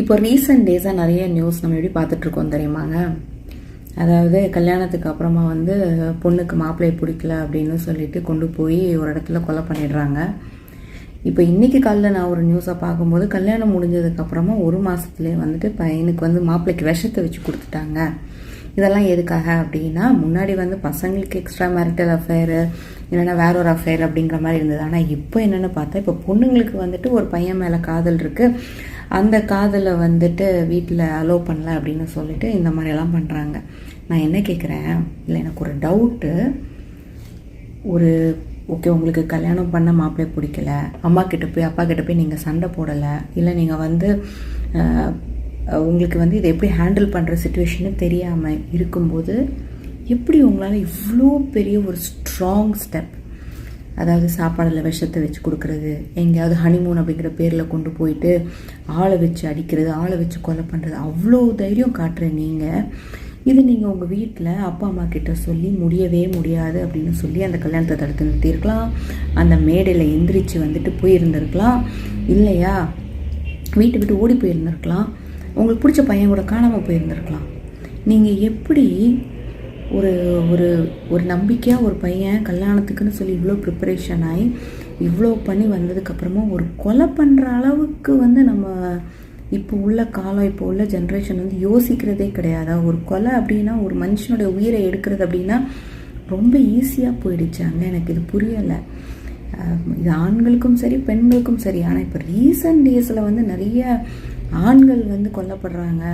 இப்போ ரீசெண்ட் டேஸாக நிறைய நியூஸ் நம்ம எப்படி பார்த்துட்ருக்கோம் தெரியுமாங்க? அதாவது கல்யாணத்துக்கு அப்புறமா வந்து பொண்ணுக்கு மாப்பிள்ளையை பிடிக்கல அப்படின்னு சொல்லிட்டு கொண்டு போய் ஒரு இடத்துல கொலை பண்ணிடுறாங்க. இப்போ இன்றைக்கி காலைல நான் ஒரு நியூஸை பார்க்கும்போது கல்யாணம் முடிஞ்சதுக்கப்புறமா ஒரு மாதத்துலேயே வந்துட்டு பையனுக்கு வந்து மாப்பிள்ளைக்கு விஷத்தை வச்சு கொடுத்துட்டாங்க. இதெல்லாம் எதுக்காக அப்படின்னா முன்னாடி வந்து பசங்களுக்கு எக்ஸ்ட்ரா மேரிட்டல் அஃபேரு இல்லைன்னா வேற ஒரு அஃபேர் அப்படிங்கிற மாதிரி இருந்தது. ஆனால் இப்போ என்னென்னு பார்த்தா இப்போ பொண்ணுங்களுக்கு வந்துட்டு ஒரு பையன் மேலே காதல் இருக்குது அந்த காதலை வந்துட்டு வீட்டில் அலோவ் பண்ணல அப்படின்னு சொல்லிட்டு இந்த மாதிரியெல்லாம் பண்ணுறாங்க நான் என்ன கேட்குறேன் இல்லை எனக்கு ஒரு டவுட்டு ஒரு ஓகே உங்களுக்கு கல்யாணம் பண்ண மாப்பிள்ளை பிடிக்கல. அம்மா கிட்ட போய் அப்பா கிட்ட போய் நீங்கள் சண்டை போடலை. இல்லை நீங்கள் வந்து உங்களுக்கு வந்து இதை எப்படி ஹேண்டில் பண்ணுற சுச்சுவேஷனு தெரியாமல் இருக்கும்போது எப்படி உங்களால் இவ்வளோ பெரிய ஒரு ஸ்ட்ராங் ஸ்டெப் அதாவது சாப்பாடில் விஷத்தை வச்சு கொடுக்குறது எங்கேயாவது ஹனிமூன் அப்படிங்கிற பேரில் கொண்டு போயிட்டு ஆளை வச்சு அடிக்கிறது ஆளை வச்சு கொலை பண்ணுறது அவ்வளோ தைரியம் காட்டுற நீங்கள் இது நீங்கள் உங்கள் வீட்டில் அப்பா அம்மா கிட்ட சொல்லி முடியவே முடியாது அப்படின்னு சொல்லி அந்த கல்யாணத்தை தடுத்து நிறுத்தியிருக்கலாம். அந்த மேடையில் எந்திரிச்சு வந்துட்டு போயிருந்திருக்கலாம். இல்லையா? வீட்டை விட்டு ஓடி போயிருந்திருக்கலாம். உங்களுக்கு பிடிச்ச பையன் கூட காணாமல் போயிருந்திருக்கலாம். நீங்கள் எப்படி ஒரு ஒரு ஒரு நம்பிக்கையாக ஒரு பையன் கல்யாணத்துக்குன்னு சொல்லி இவ்வளோ ப்ரிப்பரேஷன் ஆகி இவ்வளோ பண்ணி வந்ததுக்கப்புறமா ஒரு கொலை பண்ணுற அளவுக்கு வந்து நம்ம இப்போ உள்ள காலம் இப்போ உள்ள ஜென்ரேஷன் வந்து யோசிக்கிறதே கிடையாதா? ஒரு கொலை அப்படின்னா ஒரு மனுஷனுடைய உயிரை எடுக்கிறது அப்படின்னா ரொம்ப ஈஸியாக போயிடுச்சாங்க எனக்கு இது புரியலை. இது ஆண்களுக்கும் சரி பெண்களுக்கும் சரி. ஆனால் இப்போ ரீசன்ட் டேஸில் வந்து நிறைய ஆண்கள் வந்து கொல்லப்படுறாங்க.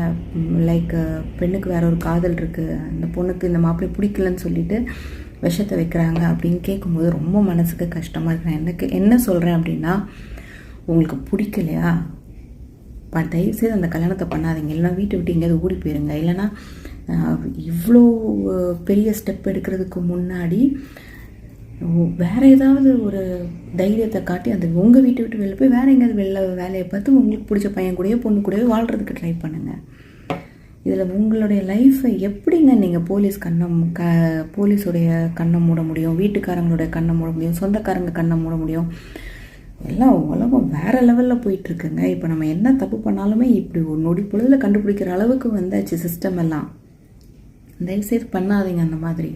லைக் பெண்ணுக்கு வேற ஒரு காதல் இருக்குது அந்த பொண்ணுக்கு இந்த மாப்பிள்ளை பிடிக்கலன்னு சொல்லிட்டு விஷத்தை வைக்கிறாங்க அப்படின்னு கேட்கும்போது ரொம்ப மனசுக்கு கஷ்டமாக இருக்கு. எனக்கு என்ன சொல்கிறேன் அப்படின்னா உங்களுக்கு பிடிக்கலையா? ப தயவுசெய்து அந்த கல்யாணத்தை பண்ணாதீங்க. இல்லைனா வீட்டை விட்டு எங்கேயாவது ஓடி போயிருங்க. இல்லைன்னா இவ்வளோ பெரிய ஸ்டெப் எடுக்கிறதுக்கு முன்னாடி வேற ஏதாவது ஒரு தைரியத்தை காட்டி அந்த உங்கள் வீட்டை விட்டு வெளில போய் வேற எங்கேயாவது வெளில வேலையை பார்த்து உங்களுக்கு பிடிச்ச பையன் கூடயோ பொண்ணு கூடயோ வாழ்கிறதுக்கு ட்ரை பண்ணுங்கள் இதில் உங்களுடைய லைஃப்பை எப்படிங்க நீங்கள் போலீஸ் கண்ணம் க போலீஸுடைய கண்ணை மூட முடியும் வீட்டுக்காரங்களுடைய கண்ணை மூட முடியும் சொந்தக்காரங்க கண்ணை மூட முடியும்? எல்லாம் உலகம் வேறு லெவலில் போயிட்டுருக்குங்க. இப்போ நம்ம என்ன தப்பு பண்ணாலுமே இப்படி ஒரு நொடி பொழுதில் கண்டுபிடிக்கிற அளவுக்கு வந்தாச்சு சிஸ்டம் எல்லாம். தயவுசெய்து பண்ணாதீங்க அந்த மாதிரி.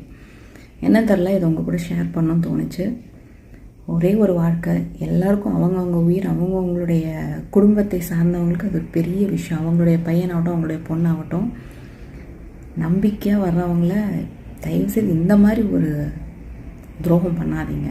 என்ன தெரில இதை உங்கள் கூட ஷேர் பண்ணணும்னு தோணுச்சு. ஒரே ஒரு வாழ்க்கை எல்லாருக்கும் அவங்கவுங்க உயிர் அவங்கவுங்களுடைய குடும்பத்தை சார்ந்தவங்களுக்கு அது ஒரு பெரிய விஷயம். அவங்களுடைய பையனாகட்டும் அவங்களுடைய பொண்ணாகட்டும் நம்பிக்கையாக வர்றவங்கள தயவுசெய்து இந்த மாதிரி ஒரு துரோகம் பண்ணாதீங்க.